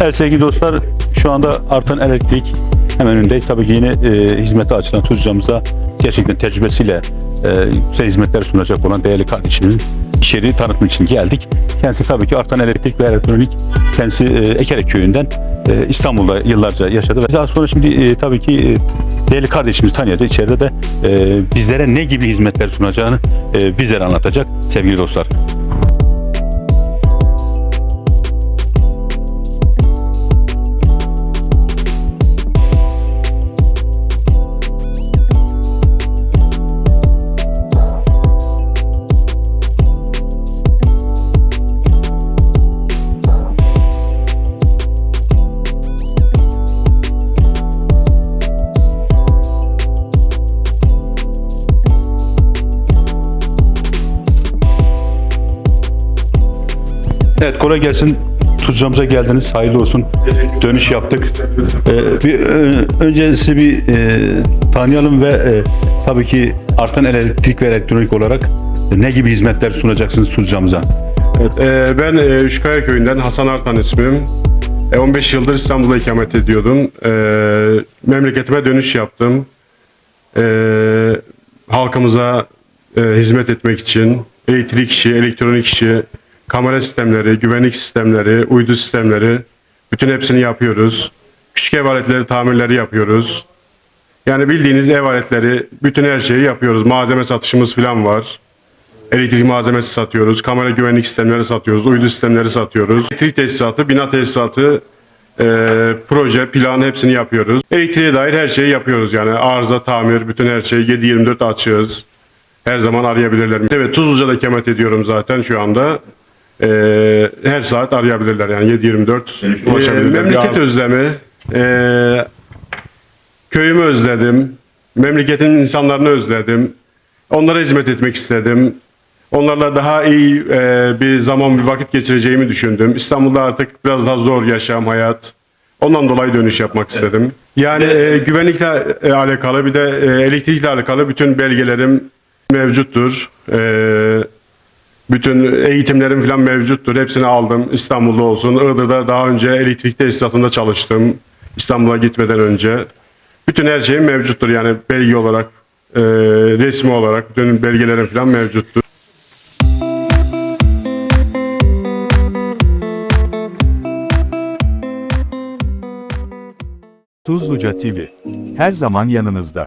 Evet sevgili dostlar şu anda artan elektrik hemen önündeyiz. Tabii ki yeni e, hizmete açılan Tuzca'mıza gerçekten tecrübesiyle e, güzel hizmetler sunacak olan değerli kardeşimin iş yeri tanıtmak için geldik. Kendisi tabii ki artan elektrik ve elektronik kendisi e, Ekerek köyünden e, İstanbul'da yıllarca yaşadı. Ve daha sonra şimdi e, tabii ki e, değerli kardeşimizi tanıyacak. İçeride de e, bizlere ne gibi hizmetler sunacağını e, bizlere anlatacak sevgili dostlar. Evet kolay gelsin. Tuzcamıza geldiniz. Hayırlı olsun. Dönüş yaptık. Ee, bir ö- önce sizi bir e, tanıyalım ve e, tabii ki artan elektrik ve elektronik olarak ne gibi hizmetler sunacaksınız Tuzcamıza? Ee, ben e, Üçkaya köyünden Hasan Artan ismim. E, 15 yıldır İstanbul'da ikamet ediyordum. E, memleketime dönüş yaptım. E, halkımıza e, hizmet etmek için elektrik işi, elektronik işi, kamera sistemleri, güvenlik sistemleri, uydu sistemleri bütün hepsini yapıyoruz. Küçük ev aletleri tamirleri yapıyoruz. Yani bildiğiniz ev aletleri, bütün her şeyi yapıyoruz. Malzeme satışımız falan var. Elektrik malzemesi satıyoruz, kamera güvenlik sistemleri satıyoruz, uydu sistemleri satıyoruz. Elektrik tesisatı, bina tesisatı, e, proje, plan hepsini yapıyoruz. Elektriğe dair her şeyi yapıyoruz yani arıza, tamir, bütün her şeyi 7-24 açığız. Her zaman arayabilirler. Evet Tuzluca'da ikamet ediyorum zaten şu anda. E, her saat arayabilirler yani 7-24 ulaşabilirler. memleket özlemi, e, köyümü özledim, memleketin insanlarını özledim. Onlara hizmet etmek istedim. Onlarla daha iyi e, bir zaman, bir vakit geçireceğimi düşündüm. İstanbul'da artık biraz daha zor yaşam, hayat. Ondan dolayı dönüş yapmak istedim. Yani e, güvenlikle e, alakalı bir de e, elektrikle alakalı bütün belgelerim mevcuttur. E, bütün eğitimlerim falan mevcuttur. Hepsini aldım. İstanbul'da olsun. Iğdır'da daha önce elektrik tesisatında çalıştım. İstanbul'a gitmeden önce. Bütün her şeyim mevcuttur yani belge olarak, e, resmi olarak bütün belgelerim falan mevcuttur. Tuzluca TV. Her zaman yanınızda.